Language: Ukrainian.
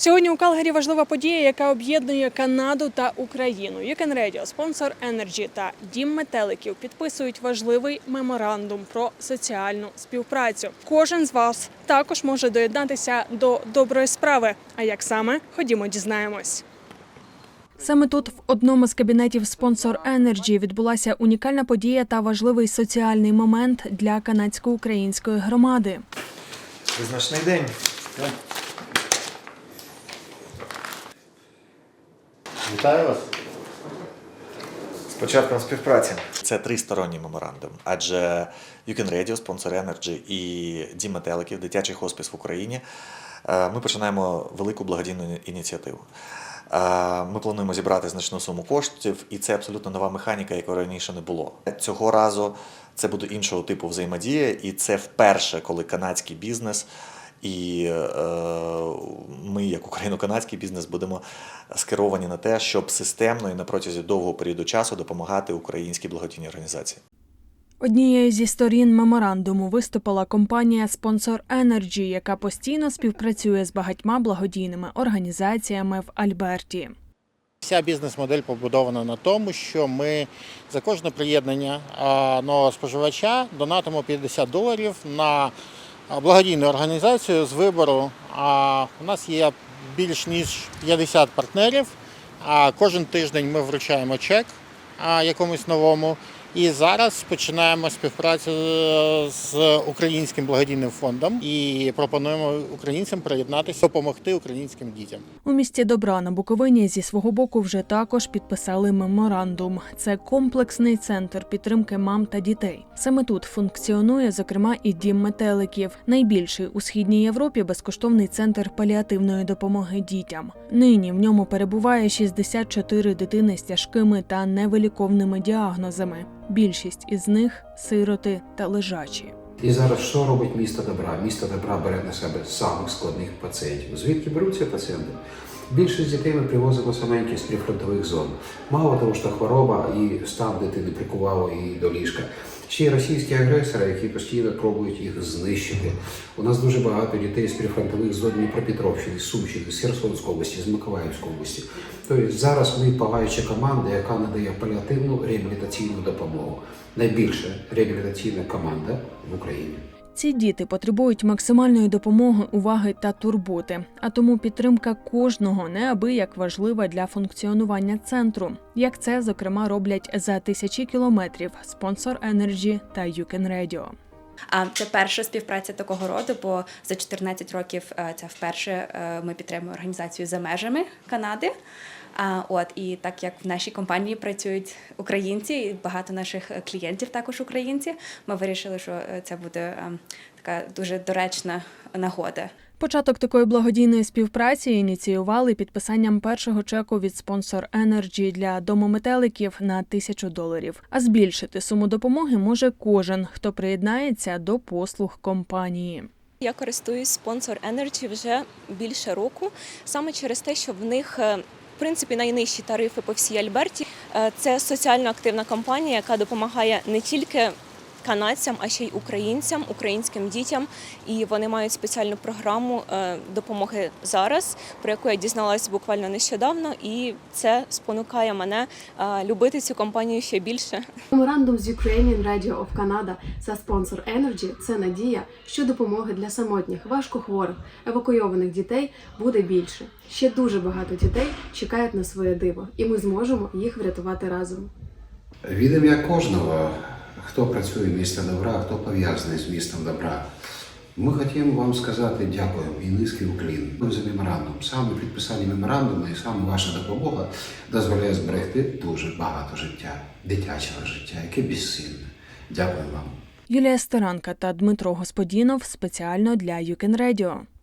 Сьогодні у Калгарі важлива подія, яка об'єднує Канаду та Україну. Юкен Radio, спонсор Energy та Дім метеликів підписують важливий меморандум про соціальну співпрацю. Кожен з вас також може доєднатися до доброї справи. А як саме ходімо, дізнаємось. Саме тут, в одному з кабінетів спонсор Energy, відбулася унікальна подія та важливий соціальний момент для канадсько-української громади. Визначний день. Вітаю вас. З початком співпраці. Це тристоронній меморандум, адже Can Radio, спонсор Energy і Дім метеликів, дитячий хоспис в Україні. е, Ми починаємо велику благодійну ініціативу. Е, Ми плануємо зібрати значну суму коштів, і це абсолютно нова механіка, якої раніше не було. Цього разу це буде іншого типу взаємодія, і це вперше, коли канадський бізнес і е, як україно-канадський бізнес, будемо скеровані на те, щоб системно і на протязі довгого періоду часу допомагати українській благодійній організації. Однією зі сторін меморандуму виступила компанія Спонсор Energy, яка постійно співпрацює з багатьма благодійними організаціями в Альберті. Вся бізнес-модель побудована на тому, що ми за кожне приєднання нового споживача донатимо 50 доларів на благодійну організацію з вибору. А у нас є більш ніж 50 партнерів. А кожен тиждень ми вручаємо чек якомусь новому. І зараз починаємо співпрацю з українським благодійним фондом і пропонуємо українцям приєднатися, допомогти українським дітям. У місті Добра на Буковині зі свого боку вже також підписали меморандум. Це комплексний центр підтримки мам та дітей. Саме тут функціонує, зокрема, і дім метеликів, найбільший у східній Європі безкоштовний центр паліативної допомоги дітям. Нині в ньому перебуває 64 дитини з тяжкими та невиліковними діагнозами. Більшість із них сироти та лежачі. І зараз що робить місто добра? Місто добра бере на себе самих складних пацієнтів. Звідки беруться пацієнти? Більшість дітей ми привозимо саменькі з прифронтових зон. Мало того, що хвороба і стан дитини прикувало її до ліжка. Й російські агресори, які постійно пробують їх знищити. У нас дуже багато дітей з прифронтових зон Дніпропетровщини, з Сумщини, з Херсонської області, з Миколаївської області. Тобто зараз ми палаюча команда, яка надає паліативну реабілітаційну допомогу. Найбільша реабілітаційна команда в Україні. Ці діти потребують максимальної допомоги, уваги та турботи. А тому підтримка кожного неабияк важлива для функціонування центру, як це зокрема роблять за тисячі кілометрів спонсор Energy та Юкен Radio. А це перша співпраця такого роду, бо за 14 років це вперше е, ми підтримуємо організацію за межами Канади. А от і так як в нашій компанії працюють українці, і багато наших е, клієнтів також українці, ми вирішили, що е, це буде е, така дуже доречна нагода. Початок такої благодійної співпраці ініціювали підписанням першого чеку від спонсор Energy для дому метеликів на тисячу доларів. А збільшити суму допомоги може кожен, хто приєднається до послуг компанії. Я користуюсь спонсор Energy вже більше року, саме через те, що в них принципі найнижчі тарифи по всій Альберті. Е, Це соціально активна компанія, яка допомагає не тільки канадцям, а ще й українцям, українським дітям. І вони мають спеціальну програму е, допомоги зараз, про яку я дізналась буквально нещодавно, і це спонукає мене е, любити цю компанію ще більше. Меморандум з Ukrainian Radio of Canada за спонсор Energy – це надія, що допомоги для самотніх, важкохворих, евакуйованих дітей буде більше. Ще дуже багато дітей чекають на своє диво, і ми зможемо їх врятувати разом. Від ім'я кожного, хто працює в місті добра, хто пов'язаний з містом добра. Ми хочемо вам сказати дякуємо і низький уклін за меморандум. Саме підписання меморандуму і саме ваша допомога дозволяє зберегти дуже багато життя, дитячого життя, яке безцінне. Дякую вам. Юлія Стеранка та Дмитро Господінов спеціально для Юкен Radio.